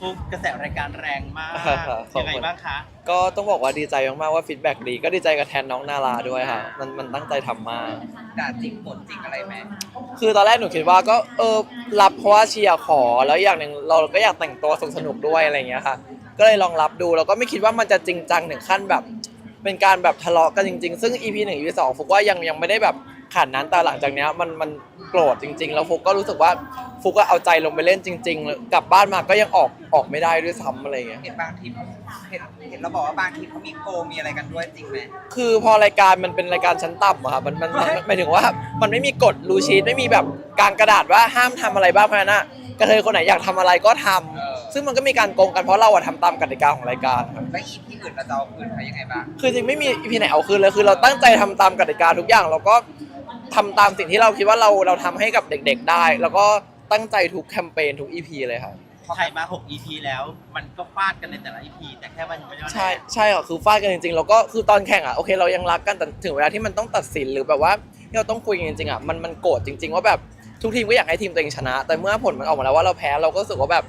ฟุกกระแสรายการแรงมากขอบคุณ ยังไงบ้างคะก็ต้องบอกว่าดีใจมากๆว่าฟีดแบ็กดี ก็ดีใจกับแทนน้องนาราด้วยค่ะ มันมันตั้งใจทำมาก ด่าจริงปดจริงอะไรไหมคือตอนแรกหนูคิดว่าก็เออรับเพราะว่าเชียร์ขอแล้วอย่างหนึ่งเราก็อยากแต่งตัวสนุกๆด้วยอะไรอย่างเงี้ยค่ะ ก็เลยลองรับดูแล้วก็ไม่คิดว่ามันจะจริงจังถึงขั้นแบบ เป็นการแบบทะเลาะกันจริง ๆ ซึ่ง EP หนึ่ง EP สองฟุกว่ายังยังไม่ได้แบบ ขนาดนั้นแต่หลังจากเนี้ยมันมันโกรธจริง ๆ แล้วฟุกก็รู้สึกว่าฟุกก็เอาใจลงไปเล่นจริง ๆ กลับบ้านมาก็ยังออกออกไม่ได้ด้วยซ้ำอะไรอย่างเงี้ย เห็นบางทีเห็นเห็นเราบอกว่าบางทีเขามีโกงมีอะไรกันด้วยจริงไหม คือพอรายการมันเป็นรายการชั้นต่ำอะค่ะมันมันมันมันหมายถึงว่ามันไม่มีกฎรูชีตไม่มีแบบกลางกระดาษว่าห้ามทำอะไรบ้างเพราะฉะนั้นอะกระเทยคนไหนอยากทำอะไรก็ทำซึ่งมันก็มีการโกงกันเพราะเราอะทำตามกติกาของรายการครับ แล้วอีที่อื่นเราจะเอาคืนเขายังไงบ้าง คือจริงไม่มีพีไหนเอาคืนเลยคือเราตั้งใจทำตามกติกาทุกอย่าง เราก็ ทำตามสิ่งที่เราคิดว่าเราเราทำให้กับเด็กๆได้ แล้วก็ตั้งใจทุกแคมเปญทุก EP เลยครับ ถ่ายมา 6 EP แล้ว มันก็ฟาดกันในแต่ละ EP แต่แค่มันยังไม่ได้ใช่ใช่ค่ะคือฟาดกันจริงๆแล้วก็คือตอนแข่งอะโอเคเรายังรักกันแต่ถึงเวลาที่มันต้องตัดสินหรือแบบว่าที่เราต้องคุยกันจริงๆอะมันมันโกรธจริง ๆ ว่าแบบทุกทีมก็อยากให้ทีมตัวเองชนะ แต่เมื่อผลมันออกมาแล้วว่าเราแพ้เราก็รู้สึกว่าแบบ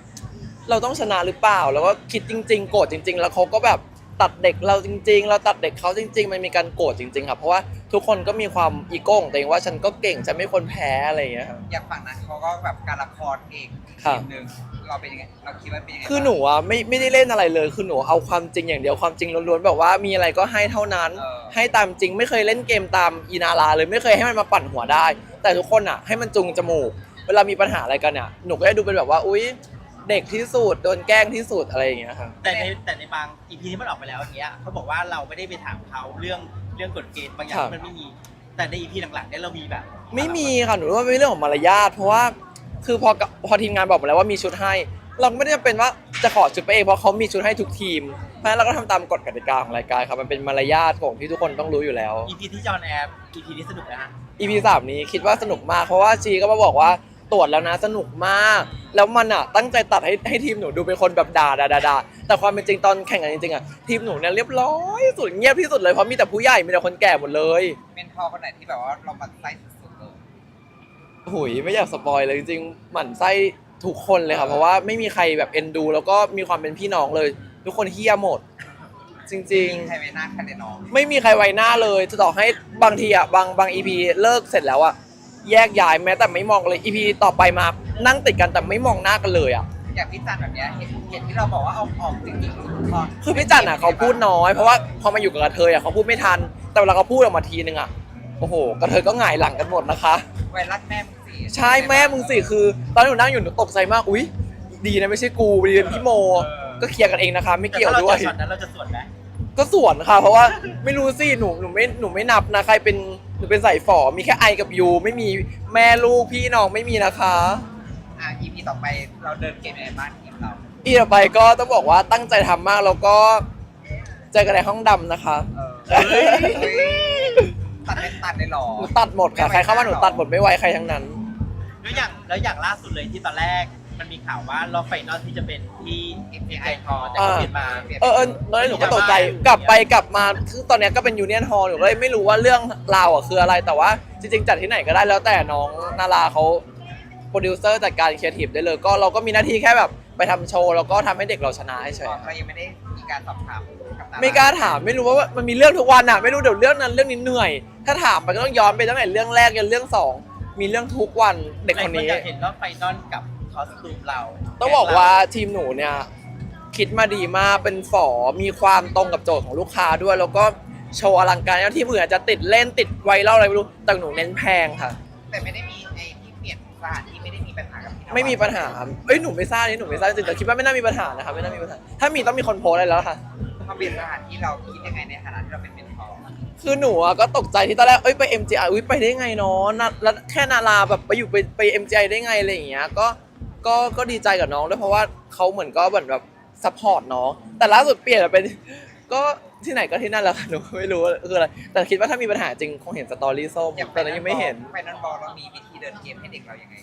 เราต้องชนะหรือเปล่า แล้วก็คิดจริง ๆ โกรธจริง ๆ แล้วเขาก็แบบ ตัดเด็กเราจริง ๆ เราตัดเด็กเขาจริง ๆ มันมีการโกรธจริงๆครับเพราะว่าทุกคนก็มีความอีโก้ของตัวเองว่าฉันก็เก่งฉันไม่ควรแพ้อะไรอย่างเงี้ยครับ อย่างฝั่งนั้นเขาก็แบบการละครเอกครับทีมหนึ่งเราเป็นยังไงเราคิดว่าเป็นยังไงคือหนูอะไม่ไม่ได้เล่นอะไรเลย คือหนูเอาความจริงอย่างเดียวความจริงล้วนๆแบบว่ามีอะไรก็ให้เท่านั้น เออ ให้ตามจริงไม่เคยเล่นเกมตามอีนาราเลยไม่เคยให้มันมาปั่นหัวได้ แต่ทุกคนอะให้มันจุงจมูก เวลามีปัญหาอะไรกันเนี่ยหนูก็จะดูเป็นแบบว่าอุ๊ย เด็กที่สุดโดนแกล้งที่สุดอะไรอย่างเงี้ยครับ แต่ในแต่ในบาง EP ที่มันออกไปแล้วอย่างเงี้ยเขาบอกว่าเราไม่ได้ไปถามเขาเรื่องเรื่องกฎเกณฑ์บางอย่างครับ ที่มันไม่มี แต่ใน EP หลังๆเนี่ยเรามีแบบไม่มีค่ะหนูว่าเป็นเรื่องของมารยาทเพราะว่าคือพอกับพอทีมงานบอกมาแล้วว่ามีชุดให้ เราไม่ได้จำเป็นว่าจะขอชุดไปเองเพราะเขามีชุดให้ทุกทีมเพราะฉะนั้นเราก็ทำตามกฎกติกาของรายการครับมันเป็นมารยาทของที่ทุกคนต้องรู้อยู่แล้ว EP ที่จอห์นแอร์ EP นี้สนุกนะฮะ EP สามนี้คิดว่าสนุกมากเพราะว่าชีก็มาบอกว่า ตรวจแล้วนะสนุกมาก แล้วมันอะตั้งใจตัดให้ให้ทีมหนูดูเป็นคนแบบด่าด่าด่าด่าแต่ความเป็นจริงตอนแข่งกันจริงๆอะทีมหนูเนี่ยเรียบร้อยสุดเงียบที่สุดเลยเพราะมีแต่ผู้ใหญ่มีแต่คนแก่หมดเลยเมนทอร์คนไหนที่แบบว่าเรามันไส้สุดๆเลยหุยไม่อยากสปอยเลยจริงๆหมั่นไส้ทุกคนเลยค่ะเพราะว่าไม่มีใครแบบเอ็นดู แล้วก็มีความเป็นพี่น้องเลย ทุกคนเฮี้ยหมด จริงใครไปหน้าใครในน้องๆไม่มีใครไว้หน้าเลย จะต่อให้บางทีอะบางบางอีพีเลิกเสร็จแล้วอะ แยกย้ายแม้แต่ไม่มองเลยอีพีต่อไปมานั่งติดกันแต่ไม่มองหน้ากันเลยอะอย่างพี่จันแบบเนี้ยเห็นเห็นที่เราบอกว่าเอาออกจริงๆพอคือพี่จันอะเขาพูดน้อย เพราะว่าพอมาอยู่กับกระเทยอะเขาพูดไม่ทัน แต่เวลาเขาพูดออกมาทีนึงอะโอ้โหกระเทยก็หงายหลังกันหมดนะคะไวรัสแม่มึงสิใช่แม่มึงสิคือ ตอนที่หนูนั่งอยู่หนูตกใจมากอุ๊ยดีนะไม่ใช่กูดีเป็นพี่โม ก็เคลียร์กันเองนะคะ ไม่เกี่ยวด้วยแต่ถ้าเราจะช็อตนั้นเราจะสวนไหมก็สวนค่ะ เพราะว่าไม่รู้สิหนูหนูไม่หนูไม่นับนะใครเป็น หนูเป็นสายฝอมีแค่ไอกับยูไม่มีแม่ลูกพี่น้องไม่มีนะคะ อะ EP ต่อไปเราเดินเกมในบ้านทีมเรา อีต่อไปก็ต้องบอกว่าตั้งใจทำมากแล้วก็เจอกันในห้องดำนะคะ เออเฮ้ย ตัดเล่นตัดได้หรอ หนูตัดหมดค่ะ ใครเข้ามาหนูตัดหมดไม่ไว้ใครทั้งนั้น แล้วอย่างแล้วอย่างล่าสุดเลยที่ตอนแรก มันมีข่าวว่ารอบไฟนอลที่จะเป็นที่เอ็นไอคอแต่เขาเปลี่ยนมาเออเออตอนนั้นหนูก็ตกใจกลับไปกลับมาคือตอนเนี้ยก็เป็นยูเนียนฮอลหนูก็เลยไม่รู้ว่าเรื่องราวอะคืออะไรแต่ว่าจริง ๆ จัดที่ไหนก็ได้แล้วแต่น้องนาราเขาโปรดิวเซอร์จัดการครีเอทีฟได้เลยก็เราก็มีหน้าที่แค่แบบไปทำโชว์แล้วก็ทำให้เด็กเราชนะเฉยเรายังไม่ได้มีการสอบถามกับๆไม่กล้าถามไม่รู้ว่ามันมีเรื่องทุกวันอะไม่รู้เดี๋ยวเรื่องนั้นเรื่องนี้เหนื่อย ถ้าถามไปก็ต้องย้อนไปตั้งแต่เรื่องแรกยันเรื่องสองมีเรื่องทุกวันเด็กคนนี้หลายอยากเห็นรอบไฟนอลกับค อสตูมเราต้องบอกว่าทีมหนูเนี่ยคิดมาดีมากเป็นฝอมีความตรงกับโจทย์ของลูกค้าด้วย แล้วก็โชว์อลังการแล้วทีมอื่นอาจจะติดเล่นติดไวรัลอะไรไม่รู้แต่หนูเน้นแพงค่ะ แต่ไม่ได้มีไอ้ที่เปลี่ยนสถานที่ไม่ได้มีปัญหากับพี่นวัดไม่มีปัญหาเอ้ยหนูไม่ทราบนี่หนูไม่ทราบจริงๆแต่คิดว่าไม่น่ามีปัญหานะคะไม่น่ามีปัญหาถ้ามีต้องมีคนโพสต์อะไรแล้วค่ะพอเปลี่ยนสถานที่เราคิดยังไงในฐานะที่เราเป็นเมนทอร์คือหนูอะก็ตกใจที่ตอนแรกเอ้ยไป MGI อุ้ยไปได้ไงเนาะนาแล้วแค่นาราแบบไปอยู่ไปไป MGI ได้ไงอะไรอย่างเงี้ยก็ ก็ก็ดีใจกับน้องด้วยเพราะว่าเขาเหมือนก็เหมือนแบบซัพพอร์ตน้อง แต่ล่าสุดเปลี่ยนไปก็ที่ไหนก็ที่นั่นแหละค่ะหนูก็ไม่รู้ว่าคืออะไรแต่คิดว่าถ้ามีปัญหาจริงคงเห็นสตอรี่ส้มแต่นั้นยังไม่เห็นไฟนอลบอลเรามีวิธีเดินเกมให้เด็กเรายังไง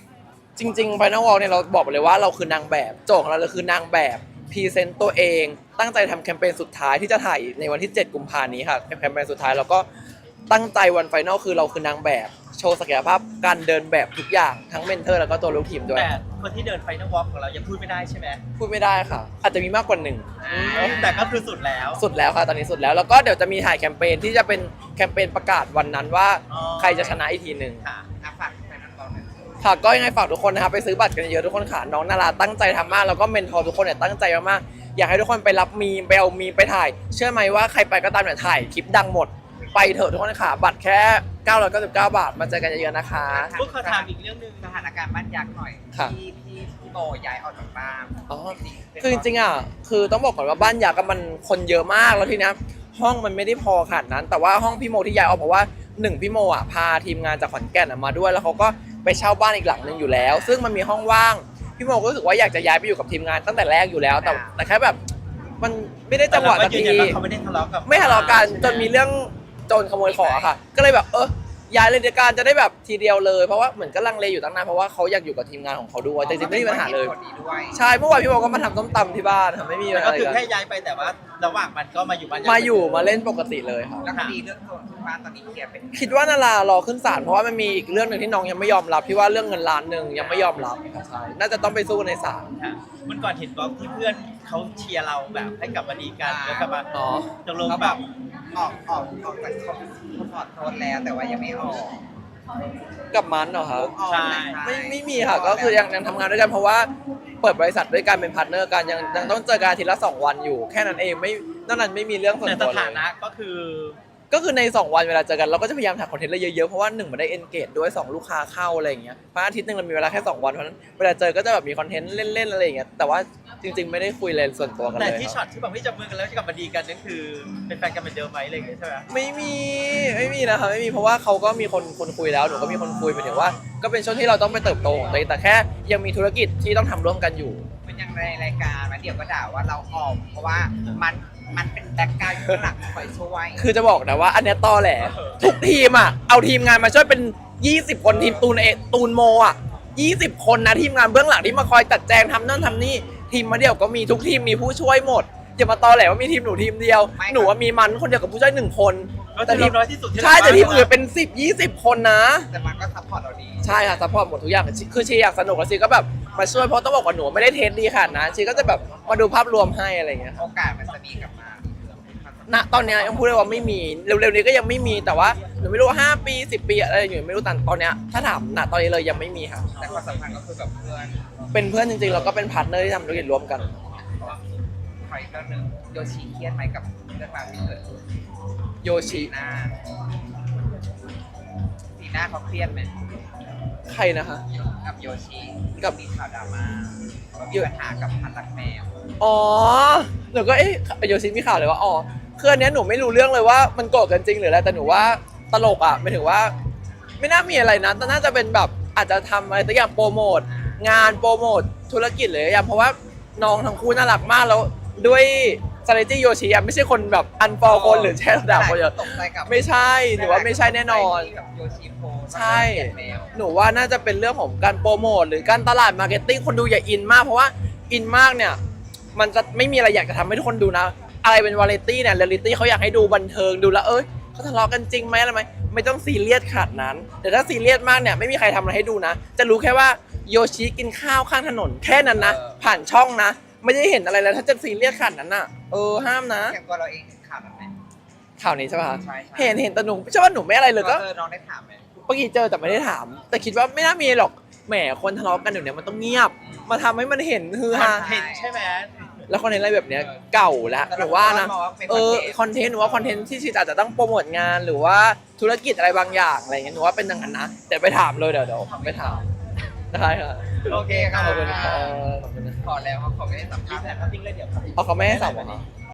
จริงๆ Final Wall เนี่ยเราบอกเลยว่าเราคือนางแบบ โจทย์ของเราเลยคือนางแบบพรีเซนต์ตัวเอง ตั้งใจทำแคมเปญสุดท้ายที่จะถ่ายในวันที่ 7 กุมภานี้ค่ะแคมเปญสุดท้ายแล้วก็ตั้งใจวันไฟนอลคือเราคือนางแบบโชชว์ศักยภาพการเดินแบบทุกอย่างทั้งเมนเทอร์แล้วก็ตัวลูกทีมด้วย แต่คนที่เดินไฟนอลวอล์กของเรายังพูดไม่ได้ใช่ไหมพูดไม่ได้ค่ะ อาจจะมีมากกว่าหนึ่ง แต่ก็คือสุดแล้ว สุดแล้วค่ะตอนนี้สุดแล้ว แล้วก็เดี๋ยวจะมีถ่ายแคมเปญที่จะเป็นแคมเปญประกาศวันนั้นว่าอ๋อใครจะชนะอีกทีหนึ่งค่ะอะฝากแฟนๆเราหน่อยค่ะก็ยังไงฝากทุกคนนะครับไปซื้อบัตรกันเยอะทุกคนค่ะน้องนาราตั้งใจทำมากแล้วก็เมนทอร์ทุกคนเนี่ยตั้งใจมากๆอยากให้ทุกคนไปรับมีมไปเอามีมไปถ่าย เชื่อไหมว่าใครไปก็ตามเนี่ยถ่ายคลิปดังหมด ไปเถอะทุกคนค่ะ บัตรแค่ 999 บาท มาเจอกันเยอะๆนะคะพวกเขาถามอีกเรื่องหนึงสถานการณ์บ้านยักษ์หน่อยค่ะ ที่ที่พี่โบย้ายออกจากบ้านอ๋อ คือจริงๆอะ คือต้องบอกก่อนว่าบ้านยาก็มันคนเยอะมากแล้วทีเนี้ยห้องมันไม่ได้พอขนาดนั้น แต่ว่าห้องพี่โมที่ย้ายออกเพราะว่าหนึ่งพี่โมอะพาทีมงานจากขอนแก่นอะมาด้วย แล้วเขาก็ไปเช่าบ้านอีกหลังหนึ่งอยู่แล้ว ซึ่งมันมีห้องว่างพี่โมก็รู้สึกว่าอยากจะย้ายไปอยู่กับทีมงานตั้งแต่แรกอยู่แล้ว แต่แต่แค่แบบมันไม่ได้จังหวะแต่สักเราก็ยืนที ยันว่าเขาไม่ได้ทะเลาะกับไม่ทะเลาะกันใช่ไหจนมีเรื่อง โจรขโมยของอะค่ะ ก็เลยแบบเออย้ายเลยเดียวกันจะได้แบบทีเดียวเลยเพราะว่าเหมือนก็ลังเลอยู่ตั้งนานเพราะว่าเขาอยากอยู่กับทีมงานของเขาด้วยแต่จริงๆไม่มีปัญหาเลยคนดีด้วยใช่เมื่อวานพี่โมก็มาทำส้มตำที่บ้านค่ะไม่มีแต่อะก็ไรคือกันแค่ย้ายไปแต่ว่าระหว่างมันก็มาอยู่บ้านมาอยู่มาเล่นปกติเลยครับแล้วคดีเรื่องโจรขึ้นบ้านตอนนี้เคลียร์เป็นคิดว่านารารอขึ้นศาลเพราะว่ามันมีอีกเรื่องหนึ่งที่น้องยังไม่ยอมรับที่ว่าเรื่องเงินล้านหนึ่งยังไม่ยอมรับค่ะใช่น่าจะต้องไปสู้ในศาลค่ะมันก่อนเห็นบล็อกที่เพื่อนเขาเชียร์เราแบบให้กลับมาดีกันแล้วกลับมาอ๋อตกลงเขาแบบ ออกออกออกจากเขาเขาถอดโทษแล้วแต่ว่ายังไม่ออกกับมันเหรอครับ ออกใช่ไม่ไม่มีค่ะก็คือยังยังทำงานด้วยกันเพราะว่าเปิดบริษัทด้วยกันเป็นพาร์ทเนอร์กันยังยังต้องเจอกันอาทีละสองวันอยู่ แค่นั้นเองไม่นอกนั้นไม่มีเรื่องส่วนแต่สตัวเลถายนะก็คือ ก็คือใน 2 วันเวลาเจอกันเราก็จะพยายามถ่ายคอนเทนต์เลยเยอะๆเพราะว่าหนึ่งมันได้เอนเกจด้วย 2 ลูกค้าเข้าอะไรอย่างเงี้ยเพราะอาทิตย์หนึงเรามีเวลาแค่ 2 วันเพราะฉะนั้นเวลาเจอก็จะแบบมีคอนเทนต์เล่นๆอะไรอย่างเงี้ยแต่ว่าจริง ๆไม่ได้คุยเลยส่วนตัวกันแต่เลยที่คช็รัอบตที่แบบไม่จับมือกันแล้วจะกลับมาดีกันนั่นคือเป็นแฟนกันเหมือนเดิมไหมอะไรอย่างเงี้ยใช่ไหมไม่มีไม่มีนะครับไม่มีเพราะว่าเขาก็มีคนคนคุยแล้วหนูก็มีคนคุยหมายถึงว่า ก็เป็นช่วงที่เราต้องไปเติบโตของตัวเองแต่แค่ยังมีธุรกิจที่ต้องทำร่วมกันอยู่มันยังในรายการมันเดี๋ยวก็ด่าว่าเราออกเพราะว่ามัน มันเป็นแบ็กกราวด์อยู่ข้างหลังคอยช่วยคือจะบอกนะว่า อันเนี้ยตอแหลทุกทีมอะ เอาทีมงานมาช่วยเป็น 20 คนทีมตูนเอตูนโมอะ 20 คนนะทีมงานเบื้องหลังที่มาคอยจัดแจงทำนั่นทำนี่ ทีมมาเดียวก็มีทุกทีมมีผู้ช่วยหมดอย่ามาตอแหลว่ามีทีมหนูทีมเดียวไม่ครับหนูว่ามีมันคนเดียวกับผู้ช่วยหนึ่งคน ก็แต่คือทีมน้อยที่สุดที่ใช่แต่เราทีมอื่นเป็น 10 20 คนนะ แต่มันก็ซัพพอร์ตเราดี ใช่ค่ะซัพพอร์ตหมดทุกอย่างคือชีอยากสนุกแล้วชีก็แบบ มาช่วยเพราะต้องบอกว่าหนูไม่ได้เทสดีขนาดนะชีก็จะแบบมาดูภาพรวมให้อะไรอย่างเงี้ย โอกาสมันจะมีกลับมาณตอนเนี้ยยังพูดได้ว่าไม่มีเร็วๆนี้ก็ยังไม่มีแต่ว่าหนูไม่รู้ว่าห้าปีสิบปีอะไรอยู่ไม่รู้แต่ตอนเนี้ยถ้าถามณตอนนี้เลยยังไม่มีค่ะแต่ความสัมพันธ์ก็คือกับเพื่อนเป็นเพื่อนจริงๆแล้วก็เป็นพาร์ทเนอร์ที่ทำธุรกิจร่วมกันคอยก็หนึ่งโยชิเครียดไหมกับเรื่องราวที่เกิดขึ้นโยชิสีหน้าสีหน้าเขาเครียดไหม ใครนะคะ กับโยชิกับมีข่าวดราม่าว่ามีปัญหากับพันรักแมวอ๋อหนูก็เอ๊ะโยชิมีข่าวเลยว่าอ๋อคืออันเนี้ยหนูไม่รู้เรื่องเลยว่ามันโกรธกันจริงหรืออะไรแต่หนูว่าตลกอะไม่ถึงว่า ไม่น่ามีอะไรนะแต่น่าจะเป็นแบบอาจจะทำอะไรสักอย่างโปรโมทงานโปรโมทธุรกิจเลยอย่างเพราะว่าน้องทั้งคู่น่ารักมากแล้วด้วย สตร a จี้โยชิอะไม่ใช่คนแบบอันฟอลคนหรือแช่ด่าคนเยอะตกใจกับไม่ใช่หนูว่าไม่ใช่แน่นอน ที่แบบโยชิโพสต์ใช่เกลียดแมวหนูว่าน่าจะเป็นเรื่องของการโปรโมทหรือการตลาดมาร์เก็ตติ้งคนดูอย่าอินมาก เพราะว่าอินมากเนี่ย มันจะไม่มีอะไรอยากจะทำให้ทุกคนดูนะ อะไรเป็นวาไรตี้เนี่ยเรียลิตี้เขาอยากให้ดูบันเทิงดูแล้วเอ้ยเขาทะเลาะกันจริงไหมอะไรไหมไม่ต้องซีเรียสขนาดนั้น แต่ถ้าซีเรียสมากเนี่ยไม่มีใครทำอะไรให้ดูนะ จะรู้แค่ว่าโยชิกินข้าวข้างถนนแค่นั้นนะผ่านช่องนะ ไม่ได้เห็นอะไรแล้วถ้าจะซีเรียสขนาดนั้นน่ะเออห้ามนะแข่งตัวเราเองเห็นข่าวแบบไหน ข่าวนี้ใช่ป่ะคะใช่ใช่ เห็นเห็นแต่หนูไม่ใช่ว่าหนูไม่อะไรเลยก็เจอน้องได้ถามไหมเมื่อกี้เจอแต่ไม่ได้ถาม แต่คิดว่าไม่น่ามีหรอกแหมคนทะเลาะกันเดี๋ยวนี้มันต้องเงียบ มาทำให้มันเห็นฮือฮาเห็นใช่ไหมแล้วคอนเทนต์อะไรแบบเนี้ยเก่าแล้วหรือว่านะ มองเป็นเออคอนเทนต์คอนเทนต์หรือว่าคอนเทนต์ที่ชีอาจจะต้องโปรโมทงานหรือว่าธุรกิจอะไรบางอย่างอะไรเงี้ยหนูว่าเป็นอย่างนั้นนะแต่ไปถามเลยเดี๋ยวเดี๋ยวไปถาม ได้ค่ะโอเคครับขอบคุณค่ะขอบคุณนะพอแล้วเขาไม่ได้สัมภาษณ์แต่เขาทิ้งเลยเดี๋ยว เอาเขาไม่ให้สัมเหรอคะ